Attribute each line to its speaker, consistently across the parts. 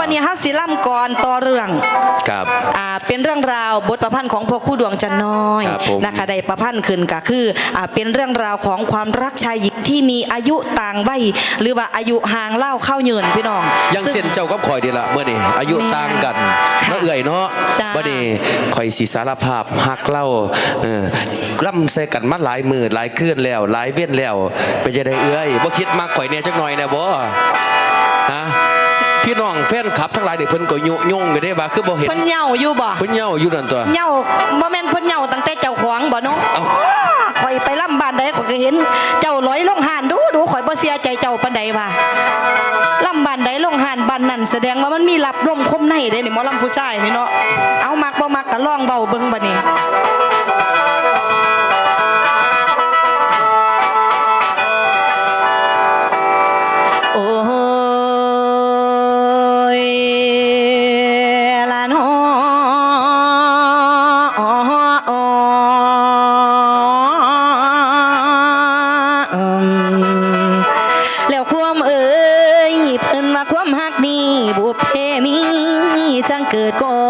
Speaker 1: วันนี้ฮัสสิล่ำก่อนต่อเรื่อง
Speaker 2: ครับ
Speaker 1: อ่าเป็นเรื่องราวบทประพันธ์ของพ่อครู่ดวงจันทร์น้อย
Speaker 2: ครับผม
Speaker 1: นะคะได้ประพันธ์ขึ้นก็คืออ่าเป็นเรื่องราวของความรักชายหญิงที่มีอายุต่างวัยหรือว่าอายุห่างเล่าเข้าเยินพี่น้อง
Speaker 2: ยัง
Speaker 1: ซึ่ง
Speaker 2: เส้นเจ้ากับข่อยดีละเมื่อนี่อายุ
Speaker 1: แม่
Speaker 2: ต่างกัน
Speaker 1: ค่ะ
Speaker 2: เนาะเอื่อยเนาะ
Speaker 1: จ้า
Speaker 2: เมื่อนี่ข่อยสีสารภาพหักเล่าเออล่ำใส่กันมาหลายมือหลายคืนแล้ว หลายเว้นแล้วเป็นจะได้เอื้อยบ่คิดมากข่อยเนี่ยจักหน่อยนะบ่ฮะ พี่น้องแฟนคลับทั้งหลายนี่เพิ่นก็ยุยงกันได้ว่าคือบ่เห็น
Speaker 1: เพิ่นเหย่าอยู่บ่
Speaker 2: เพิ่นเหย้าอยู่นั่นตัว
Speaker 1: เหย่าบ่แม่นเพิ่นเหย่าตั้งแต่เจ้าของบ่เนาะ
Speaker 2: เอ้า
Speaker 1: ข่อยไปล่ำบ้านใดข่อยก็เห็น เจ้าลอยลงหานดูดูข่อยบ่เสียใจเจ้าปานใดว่าล่ำบ้านใดลงหานบ้านนั้นแสดงว่ามันมีรับลมคมในเด้นี่หมอลำผู้ชายนี่เนาะเอามักบ่มักก็ลองเบาเบิ่งบัดนี้ เกิดก่อสั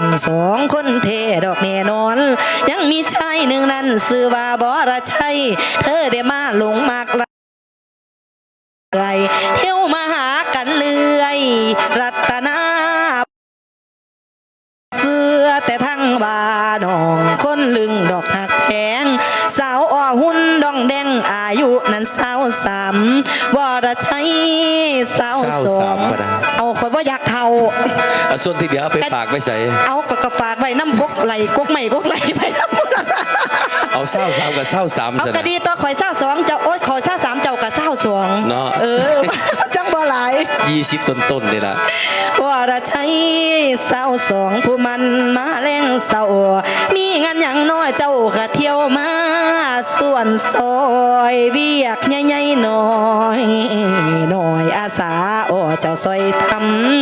Speaker 1: นสองคนเทดอกแน่นอน ยังมีชายหนึ่งนั้นชื่อว่าบอระชัยเธอได้มาหลงมากละเอ่ยเที่ยวมาหากันเลื่อย รัตนาเสื้อแต่ทั้งบาหนองคนลึงดอกหักแพงสาวอ่อหุ่นดองแดงอายุนั้นสาวสามวรชัยสาว
Speaker 2: ส
Speaker 1: อ
Speaker 2: ง มบ่ได้
Speaker 1: เอาคอยว่าอยากเท่า
Speaker 2: อะส่วนที่เดียวเอาไปฝากไว้ใส่
Speaker 1: เอากกฝากไว้น้ำกกไหลกกใหม่กกไหลไปน้ำ
Speaker 2: เอาเศร้าสามกับเศร้าสาม
Speaker 1: เอา
Speaker 2: ซะ
Speaker 1: กระ
Speaker 2: นะ
Speaker 1: ดีตัวข่อยเศร้าสองเจ้าโอ๊ยข่อยเศร้าสามเจ้ากับเศร้าสอง
Speaker 2: เนาะ
Speaker 1: เออจังบ่หลาย
Speaker 2: ยี่สิบต้นๆนี่ล่ะ
Speaker 1: วรชัยสาวสองผู้มันมาแรงเศร้ามีงานอย่างน้อยเจ้าก็เที่ยวมาส่วนซอยเวียกใหญ่ๆหน่อยหน่อยอาสาโอ้เจ้าซอยท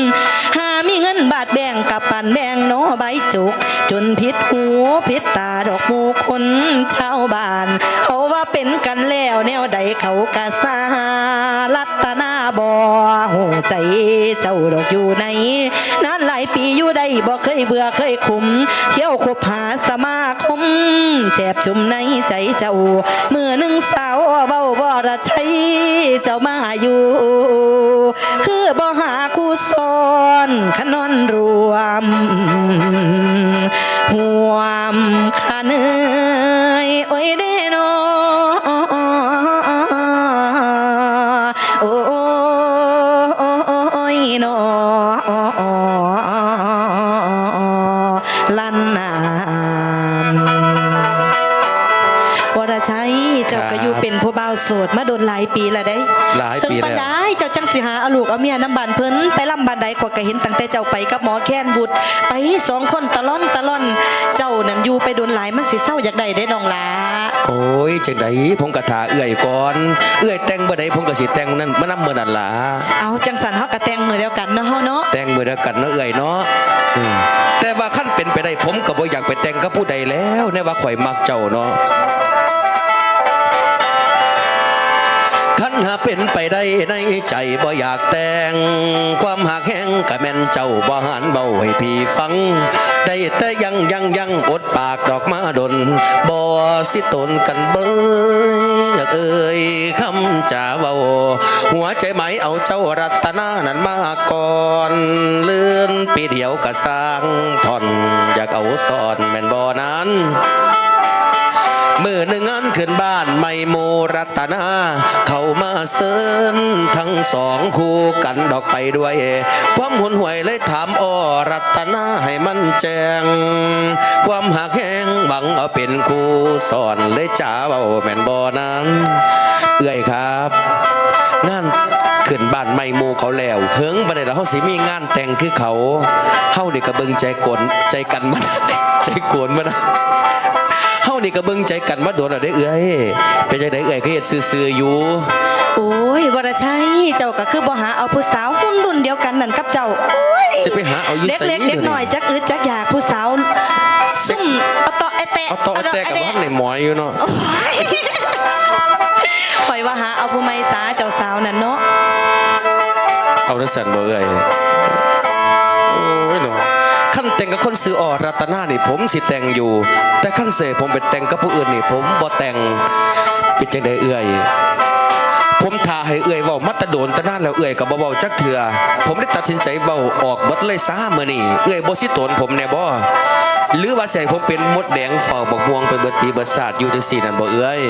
Speaker 1: ำหามีเงินบาทแบ่งกับปันแบ่งโนใบจุก จนผิดหูผิดตาดอกมูคนชาวบ้าน เขาว่าเป็นกันแล้วแนวใดเขากะสารัตนาบอหูใจเจ้าดอกอยู่ในนานหลายปีอยู่ได้บ่เคยเบื่อเคยคุม เที่ยวคบหาสมาคมแจบจุ่มในใจเจ้าเมื่อหนึ่งสาวเบาบอระชัยเจ้า รวม สิหาเอาลูกเอาเมียน้ำบานเพิ่นไปลำบานใดขอยก็เห็นตั้งแต่เจ้าไปกับหมอแค้นวุฒไปสองคนตะล่อนตะล่อน เจ้านั่นอยู่ไปโดนหลายมันสิเศร้าอยากได้ได้น้องหลา
Speaker 2: โอ้ยจังไดผมกะถาเอื้อยก่อนเอื้อยแต่งบ่ได้ผมก็สิแต่งนั่นมานำมื้อนั่นล่ะ
Speaker 1: เอาจังสันเฮากะแต่งมือเดียวกันเนาะเฮาเนาะ
Speaker 2: แต่งมือเดียวกันเนาะเอื้อยเนาะอืมแต่ว่าขั้นเป็นไปได้ผมก็บ่อยากไปแต่งกับผู้ใดแล้วแน่ว่าข่อยมักเจ้าเนาะ หาเป็นไปได้ในใจบ่อยากแต่ง ความหักแห้งกะแม่นเจ้าบ่หันเบาให้พี่ฟัง ได้แต่ยังยังยังอดปากดอกมาดนบ่สิตนกันเบยอยากเอ่ยคำจ่าเว้าหัวใจไหมเอาเจ้ารัตนานั้นมาก่อนเลื่อนปีเดียวก็สร้างท่อน อยากเอาซ่อนแม่นบ่นั้น มือหนึ่งงานขึ้นบ้านไม่โมรัตนา เข้ามาเซินทั้งสองคู่กันดอกไปด้วยความหุนหวยเลยถามอ้อรัตนาให้มันแจ้งความหักแห้งหวังเอาเป็นครูสอนเลยจ้าเบาแม่นบอนั้นเอื้อยครับงานขึ้นบ้านไม่หมูเขาแล้วเฮิงบันไดแล้วเขาสิมีงานแต่งคือเขาเฮานี่ก็เบิงใจกวนใจกันมันใจกวนมันเฮา นี่ก็เบิ่งใจกันมาโดนแล้วได้เอื้อยเป็นจังไดเอื้อยก็เฮ็ดซื่อๆอยู่
Speaker 1: โอ้ยวรชัยเจ้าก็คือบ่หาเอาผู้สาวหุ่นรุ่นเดียวกันนั่นกับเจ้าโอ้ย
Speaker 2: จะไปหาเอาอยู่
Speaker 1: เด็ก
Speaker 2: ไส
Speaker 1: เล็กเด็กหน่อยจักอึดจักอยากผู้สาวซุ่มเอาต่อไอแตะ
Speaker 2: เอาต่อเอาแต่กับ
Speaker 1: ด
Speaker 2: ว่าในหมอยอยู่เนาะ
Speaker 1: โอ้ยปล่อยว่าหาเอาผู้ไม่สาเจ้าสาวนั่นเนาะ
Speaker 2: เอาละสันบ่เอื้อยโอ้ยเนาะ ขั้นแต่งกับคนซื้อออรัตนานี่ผมสิแต่งอยู่ แต่ขั้นเสผมไปแต่งกับผู้อื่นนี่ ผมบ่แต่งป็นจังได้เอื้อย ผมทาให้เอื่อยเว้ามาแตะโดนตะนานแล้วเอื่อยกับเบาๆจักเถื่อผมได้ตัดสินใจเว้าออกเบิดเลยซ่ามื้อนี้เอื่อยบ่สิตนผมแน่บ่หรือว่าสิให้ผมเป็นมดแดงเฝ้าบักม่วงไปเบิดปีเบิดศาสตร์อยู่จังซี่นั่นบ่เอื่อย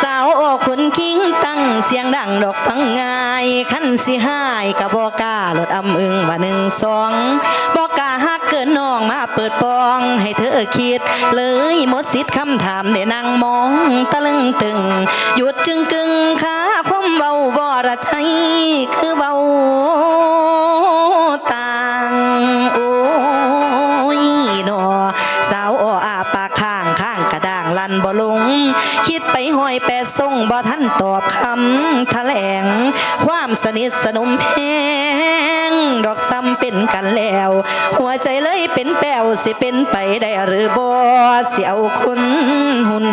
Speaker 1: สาวออคนคิงตั้งเสียงดังดอกฟังงา ยคันสิหายกะบอกกาลดอำอึงว่าหนึ่งสองบอกกาฮักเกินน้องมาเปิดปอง ให้เธอคิด เลยหมดสิทธิ์คำถามได้นั่งมองตะลึงตึง หยุดจึงกึงขาคมเบาวรชัยคือเบาต่างโอ้ยนอสาวอ้ออาปากข้างข้างกระด้างลันบ่ลง คิดไปห้อยแปดส่งบ่ท่านตอบคำแถลง ความสนิทสนมแพงดอกซ้ำเป็นกันแล้ว หัวใจเลยเป็นแป้วสิเป็นไปได้หรือบ่สิเอาคนหุ่น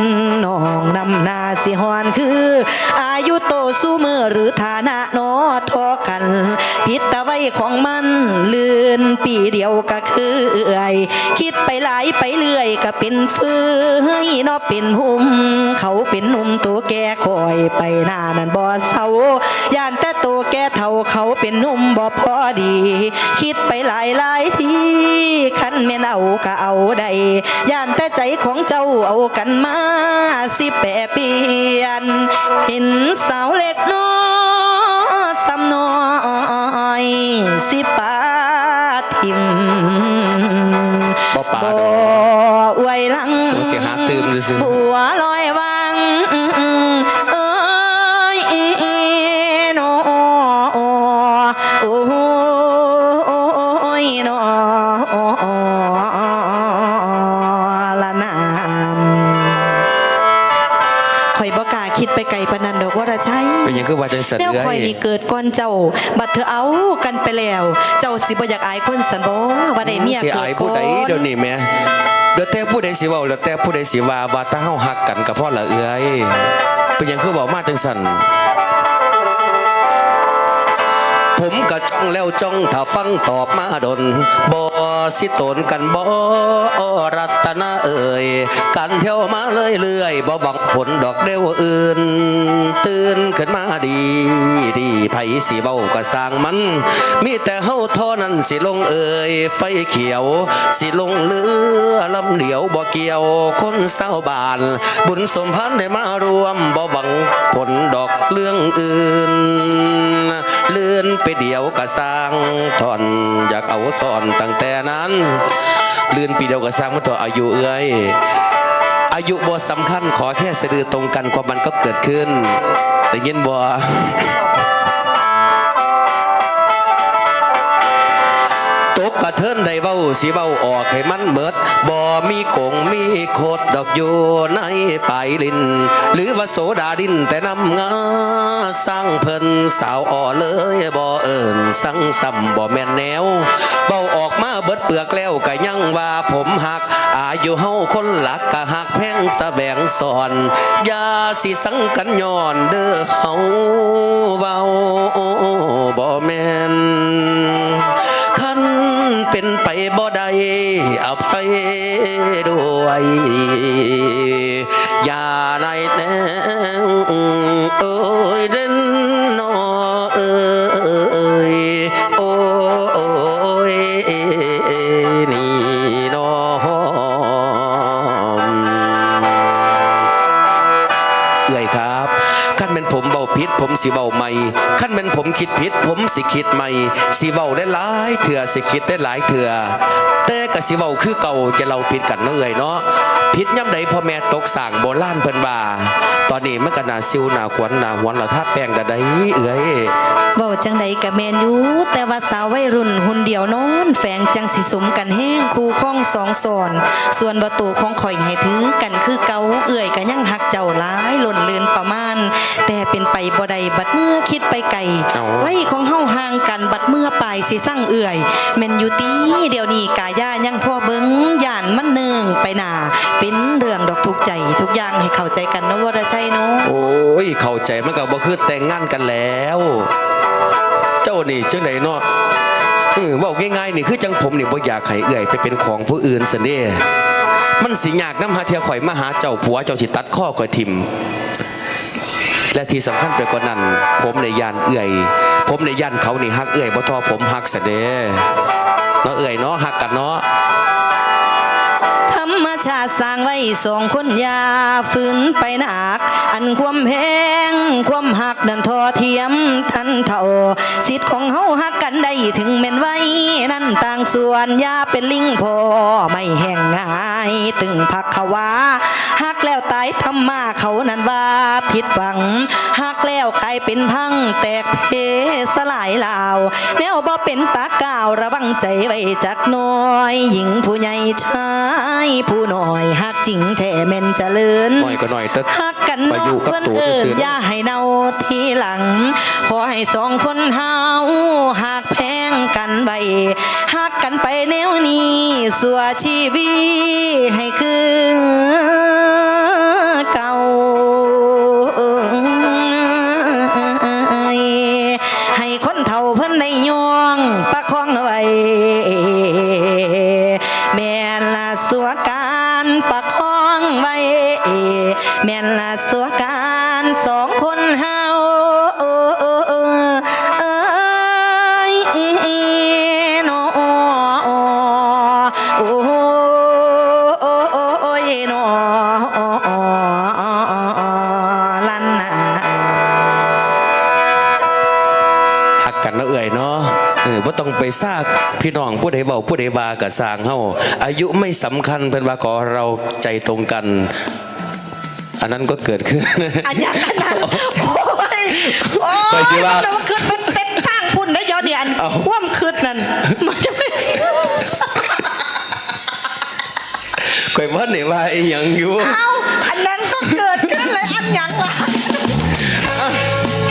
Speaker 1: น้องนำนาสิหอนคือ อายุโตสู้มือหรือฐานะนอทอกัน พิษตะไว้ของมันลือ ปีเดียวก็คือเอ่ยคิดไปหลายไปเรื่อยก็เป็นเฟือยนอเป็นหุ่มเขาเป็นหนุ่มตัวแก่คอยไปหน้านั่นบ่เศร้าย่านแต่ตัวแก่เท่าเขาเป็นหนุ่มบ่พอดี คิดไปหลายหลายทีคันแม่นเอาก็เอาได้ย่านแต่ใจของเจ้าเอากันมาสิแปรเปลี่ยนเห็นสาวเล็กน้อยสำน้อยสิปา ทิม
Speaker 2: บ่ปาดอก
Speaker 1: บ่อวยหลัง
Speaker 2: ตัวเสียหาตื่มซื่อๆ
Speaker 1: บัวลอยวัง คิดไปไกลปานนั้นดอกว่าระใช่
Speaker 2: เป็นหยังคือว่าจังซั่น
Speaker 1: แนว
Speaker 2: เอื้
Speaker 1: ข่
Speaker 2: อ
Speaker 1: อย
Speaker 2: ย
Speaker 1: นี่เกิดก่อนเจ้า บัดเธอเอากันไปแล้ว เจ้าสิบ่อยากอายคนสันบ่ว่าได้เมีย
Speaker 2: สิ
Speaker 1: เกิ
Speaker 2: อา
Speaker 1: ด
Speaker 2: ย
Speaker 1: ก่
Speaker 2: ผู้ใด
Speaker 1: อน
Speaker 2: เดี๋ยวนี้แหม่เดี๋ยวแต่ผู้ใดสิเว้าแล้วแต่ผู้ใดสิว่าว่าถ้าเฮาฮักกันก็พอละเอื้อยเป็นหยังคือเว้ามาจังซั่น ผมก็จ้องแล้วจ้องถ้าฟังตอบมาดนบ่สิโตนกันบ่รัตนาเอ่ยกันเที่ยวมาเลยเรื่อยบ่หวังผลดอกเดียวอื่น ตื่นขึ้นมาดี ดีไผสิเว้าก็สร้างมัน มีแต่เฮาท่านั้นสิลงเอ่ยไฟเขียว สิลงเรือลำเดียวบ่เกี่ยวคนเศร้าบาน บุญสมพันธ์ได้มารวมบ่หวังผลดอกเรื่องอื่น เลื่อนไปเดียวกะสร้างทอนอยากเอาสอนตั้งแต่นั้น เลื่อนปีเดียวกะสร้างมาต่ออายุเอ้ยอายุบ่สำคัญขอแค่สะดือตรงกันความมันก็เกิดขึ้น แต่ยินบ่ กกระเทินได้เว้าสิเว้าออกให้มันเมิดบ่มีกงมีโคดดอกอยู่ในปลายลินหรือว่าโสดาดินแต่นำงาสร้างเพิ่นสาวอ่อเลยบ่เอิญสั่งซ้ำบ่แม่นแนวเว้าออกมาเบิดเปลือกแล้วก็ยังว่าผมหัก อายุเฮาคนหลักก็หักแพงสะแบงสอนอย่าสิสังกันย้อนเด้อเฮาเว้า ภัยด้วย คิดผิดผมสิคิดใหม่สิเว้าได้หลายเถื่อสิคิดได้หลายเถื่อแต่ก็สิเว้าคือเก่าจะเราผิดกันเนาะเอ่ยเนาะผิดย่ำใดพ่อแม่ตกสร้างโบราณเพิ่นว่าตอนนี้มันก็น่าซิวน่าขวัญน่าหวนละท่าแป้งกะได้เอ้ย
Speaker 1: เว้าจังใดกะแมนอยู่แต่ว่าสาววัยรุ่นหุ่นเดียวนอนแฝงจังสิสมกันแห้งคู่ข้องสองสอน ส่วนประตูของข่อยให้ถือกันคือเก่าเอื่อยก็ยังหักเจ้าหลายหล่นเลือนประมาณ แต่เป็นไปบ่ได้บัดเมื่อคิดไปไกล
Speaker 2: เอ้า
Speaker 1: ไว้ของเฮาห่างกันบัดเมื่อปลายสิสร้างเอื่อยแม่นอยู่ตีเดี๋ยวนี้กาย่ายังพ่อเบิงย่านมันเนืองไปหนาเป็นเรื่องดอกทุกข์ใจ ทุกอย่างให้เข้าใจกันนะวรชัยเนาะ
Speaker 2: โอ้ยเข้าใจมันก็บ่คือแต่งงานกันแล้ว เจ้านี่จังไดเนาะเออเว้าง่ายๆนี่คือจังผมนี่บ่อยากให้เอื้อยไปเป็นของผู้อื่นซั่นเด้มันสิยากนำหาเที่ยข่อยมาหาเจ้าผัวเจ้าสิตัดข้อข่อยทิ่ม และที่สำคัญไปกว่านั้น ผมในยานเอื่อย ผมในยานเขานี่ฮักเอื่อยบ่ทอผมฮักเสดเนาะเอื่อยเนาะฮักกันเนาะ
Speaker 1: ธรรมชาติสร้างไว้สองคนยาฝืนไปหนัก อันความแพงความหักดันทอเทียมทันเท่าสิทธิ์ของเฮาหักกันได้ถึงแม่นไว้ นั่นต่างส่วนยาเป็นลิงพอไม่แห้งง่ายตึงพักขาว่าหักแล้วตายทำมาเขานั้นว่าผิดหวังหักแล้วกลายเป็นพังแตกเพสลายลาวแนวบ่เป็นตาก้าวระวังใจไว้จักหน้อย หญิงผู้ใหญ่ชายผู้น้อยหักจริงแท้แม่นเจริญ
Speaker 2: หน่อยก็หน่อยแต่
Speaker 1: กัน
Speaker 2: ไปอก
Speaker 1: เพื่อนเอิ
Speaker 2: ซื่
Speaker 1: ญ
Speaker 2: อ
Speaker 1: ย่าให้เนาทีหลัง ขอให้สองคนเฮาหักแพงกันไปหักกันไปแนวนี้สัวชีวิตให้คือ ม่นละสัวการสองคนเฮาเอ้ยโนโอ้ยโนลันนา
Speaker 2: หักกันเนาะเอื่อยเนาะเออบ่ต้องไปซากพี่น้องผู้ใดเว้าผู้ใดวาก็สางเฮาอายุไม่สำคัญเพิ่นว่าขอเราใจตรงกัน อันนั้นก็เกิดขึ้น
Speaker 1: อันอย่างนั้นนั้นโอ้ยโอ้
Speaker 2: ไป
Speaker 1: ย
Speaker 2: สิว่า
Speaker 1: มันคืดมันเต็มข้างพุ่นนะยอดเดียน
Speaker 2: เอา
Speaker 1: ว่ามคืดนั่นมันจะไม่
Speaker 2: ข่อยบ่ได้ว่าอีหยังอยู่
Speaker 1: เอาอันนั้นก็เกิดขึ้นเลยอันอย่างล่ะ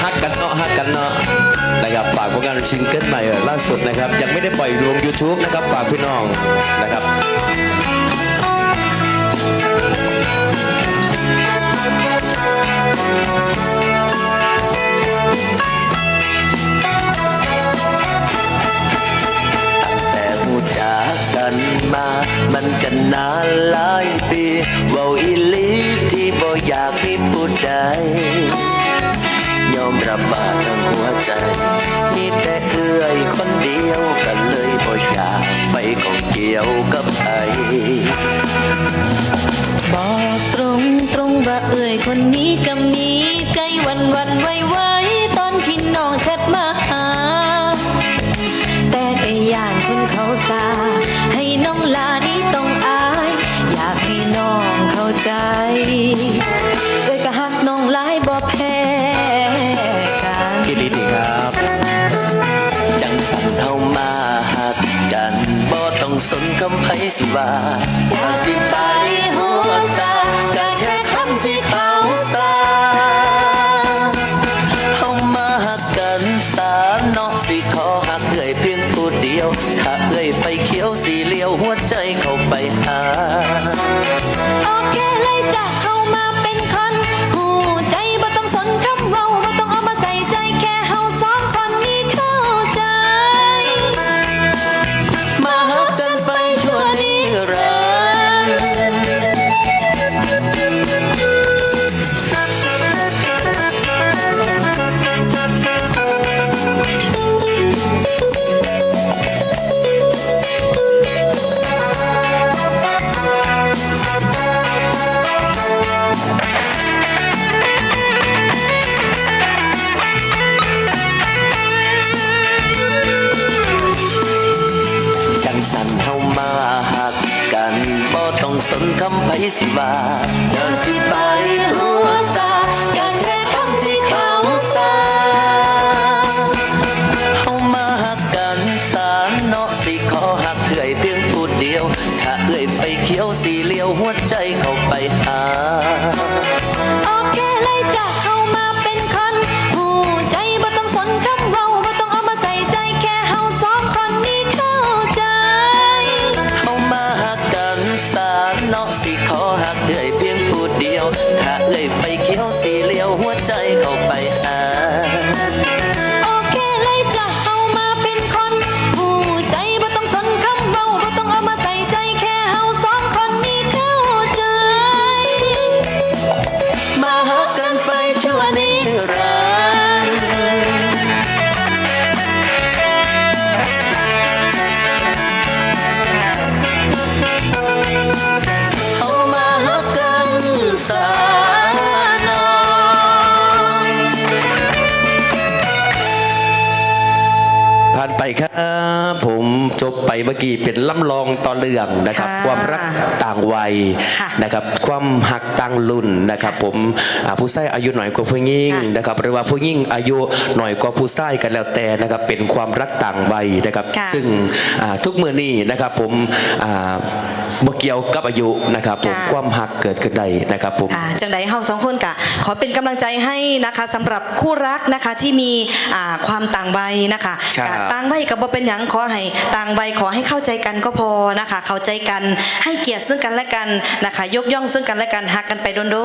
Speaker 2: ฮักกันเนาะฮักกันเนาะนะครับฝากผลงานซิงเกิลใหม่ล่าสุดนะครับ ยังไม่ได้ปล่อยลง YouTube นะครับ ฝากพี่น้องนะครับ
Speaker 3: อยากให้พูดใดยอมรับบาดทั้งหัวใจ มีแต่เอื้อยคนเดียวกันเลยบ่อยากไปของเกี่ยวกับใคร
Speaker 4: บอกตรงตรงว่าเอ่ยคนนี้ก็มีใจวันวันไว้ว่า คำ
Speaker 3: ไผสิว่าว่าสิไปหัวซาก็แค่คำที่เขาสาเฮามาหักกันสามนอกสิขอหักเอ่ยเพียงผู้เดียวถ้าเอ่ยไฟเขียวสีเลี้ยวหัวใจเข้าไปหา
Speaker 4: สิว่าอ
Speaker 3: ย่าสิไปหัวซาการแค่คำที่เขาสาเฮามาหักกันสารเนาะสิขอหักเอื่อยเพียงพูดเดียว ถ้าเอื่อยไฟเขียวสีเลียวหัวใจเข้าไปหา
Speaker 2: เมื่อกี้เป็นล่ำลองต่อเรื่องนะครับ
Speaker 1: ค่ะ
Speaker 2: ความรักต่างวัย
Speaker 1: ค่ะ
Speaker 2: นะครับความหักต่างรุ่นนะครับผมอ่าผู้ชายอายุหน่อยกว่าผู้หญิง
Speaker 1: ค่ะ
Speaker 2: นะครับหรือว่าผู้หญิงอายุหน่อยกว่าผู้ชายกันแล้วแต่นะครับเป็นความรักต่างวัยนะครับ
Speaker 1: ค่ะ
Speaker 2: ซึ่งอ่าทุกเมื่อนี้นะครับผมอ่า บ่เกี่ยวกับอายุนะครับผม
Speaker 1: ค่ะ
Speaker 2: ความหักเกิดขึ้นได้นะครับผม
Speaker 1: ค่ะจังไดเฮาสองคนกะขอเป็นกำลังใจให้นะคะสำหรับคู่รักนะคะที่มีอ่าความต่างวัยนะคะ
Speaker 2: ครับ
Speaker 1: กะต่างวัยกับบ่เป็นหยังขอให้ต่างวัยขอให้เข้าใจกันก็พอนะคะ เข้าใจกันให้เกียรติซึ่งกันและกันนะคะ ยกย่องซึ่งกันและกันหักกันไปโด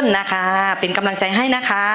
Speaker 1: นๆนะคะ เป็นกำลังใจให้นะคะ